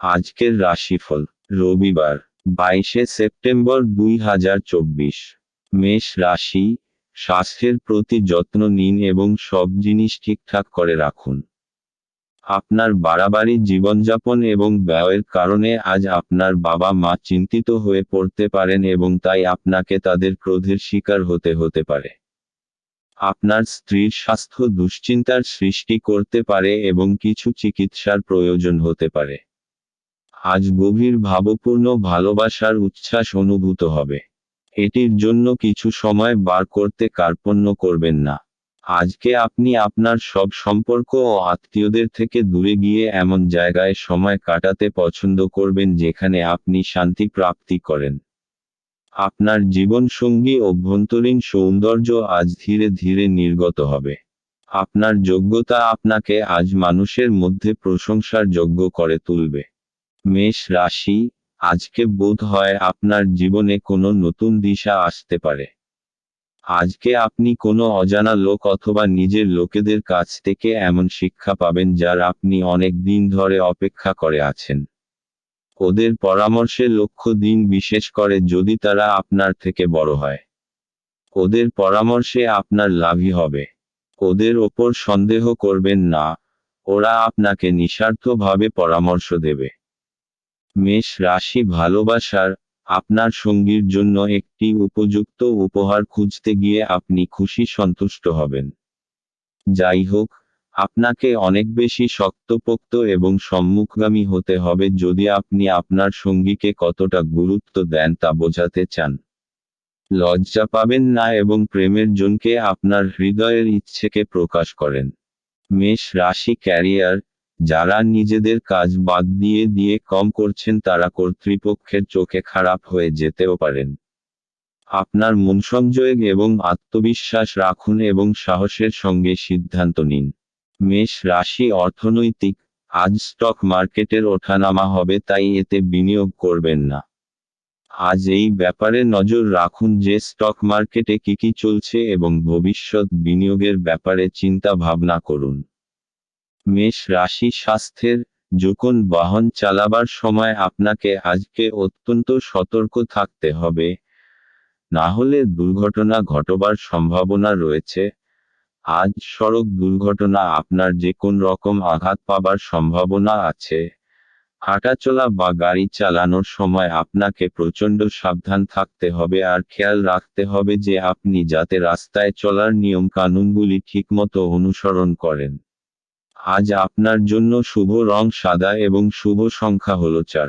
আজকের রাশিফল, রবিবার, বাইশে সেপ্টেম্বর দুই হাজার চব্বিশ। মেষ রাশি, স্বাস্থ্যের প্রতি যত্ন নিন এবং সব জিনিস ঠিকঠাক করে রাখুন। আপনার বাড়াবাড়ি জীবনযাপন এবং ব্যয়ের কারণে আজ আপনার বাবা মা চিন্তিত হয়ে পড়তে পারেন এবং তাই আপনাকে তাদের ক্রোধের শিকার হতে হতে পারে। আপনার স্ত্রীর স্বাস্থ্য দুশ্চিন্তার সৃষ্টি করতে পারে এবং কিছু চিকিৎসার প্রয়োজন হতে পারে। আজ গভীর ভাবপূর্ণ ভালোবাসার উচ্ছ্বাস অনুভূত হবে। এটির জন্য কিছু সময় বার করতে কার্পণ্য করবেন না। আজকে আপনি আপনার সব সম্পর্ক ও আত্মীয়দের থেকে দূরে গিয়ে এমন জায়গায় সময় কাটাতে পছন্দ করবেন যেখানে আপনি শান্তি প্রাপ্তি করেন। আপনার জীবনসঙ্গী অভ্যন্তরীণ সৌন্দর্য আজ ধীরে ধীরে নির্গত হবে। আপনার যোগ্যতা আপনাকে আজ মানুষের মধ্যে প্রশংসার যোগ্য করে তুলবে। মেষ রাশি, আজকে বোধ হয় আপনার জীবনে কোনো নতুন দিশা আসতে পারে। আজকে আপনি কোনো অজানা লোক অথবা নিজের লোকেদের কাছ থেকে এমন শিক্ষা পাবেন যার আপনি অনেক দিন ধরে অপেক্ষা করে আছেন। ওদের পরামর্শে লক্ষ্য দিন বিশেষ করে যদি তারা আপনার থেকে বড় হয়। ওদের পরামর্শে আপনার লাভই হবে। ওদের ওপর সন্দেহ করবেন না, ওরা আপনাকে নিঃস্বার্থভাবে পরামর্শ দেবে। মেষ রাশি ভালোবাসার আপনার সঙ্গীর জন্য একটি উপযুক্ত উপহার খুঁজতে গিয়ে আপনি খুশি সন্তুষ্ট হবেন। যাই হোক, আপনাকে অনেক বেশি শক্তপোক্ত এবং সম্মুখগামী হতে হবে যদি আপনি আপনার সঙ্গীকে কতটা গুরুত্ব দেন তা বোঝাতে চান। লজ্জা পাবেন না এবং প্রেমের জনকে আপনার হৃদয়ের ইচ্ছেকে প্রকাশ করেন। মেষ রাশি ক্যারিয়ার যারা নিজেদের কাজ বাদ দিয়ে দিয়ে কম করছেন তারা কর্তৃপক্ষের চোখে খারাপ হয়ে যেতেও পারেন। আপনার মন সংযোগ এবং আত্মবিশ্বাস রাখুন এবং সাহসের সঙ্গে সিদ্ধান্ত নিন। মেষ রাশি অর্থনৈতিক, আজ স্টক মার্কেটের ওঠানামা হবে তাই এতে বিনিয়োগ করবেন না। আজ এই ব্যাপারে নজর রাখুন যে স্টক মার্কেটে কি কি চলছে এবং ভবিষ্যৎ বিনিয়োগের ব্যাপারে চিন্তা ভাবনা করুন। মেষ রাশি স্বাস্থ্যের যখন বাহন চালাবার সময় আপনাকে আজকে অত্যন্ত সতর্ক থাকতে হবে। না হলে দুর্ঘটনা ঘটবার সম্ভাবনা রয়েছে। আজ সড়ক দুর্ঘটনা আপনার যে কোন রকম আঘাত পাবার সম্ভাবনা আছে। হাঁটাচলা বা গাড়ি চালানোর সময় আপনাকে প্রচণ্ড সাবধান থাকতে হবে আর খেয়াল রাখতে হবে যে আপনি যাতে রাস্তায় চলার নিয়ম কানুনগুলি ঠিকমতো অনুসরণ করেন। আজ আপনার জন্য শুভ রং সাদা এবং শুভ সংখ্যা হল চার।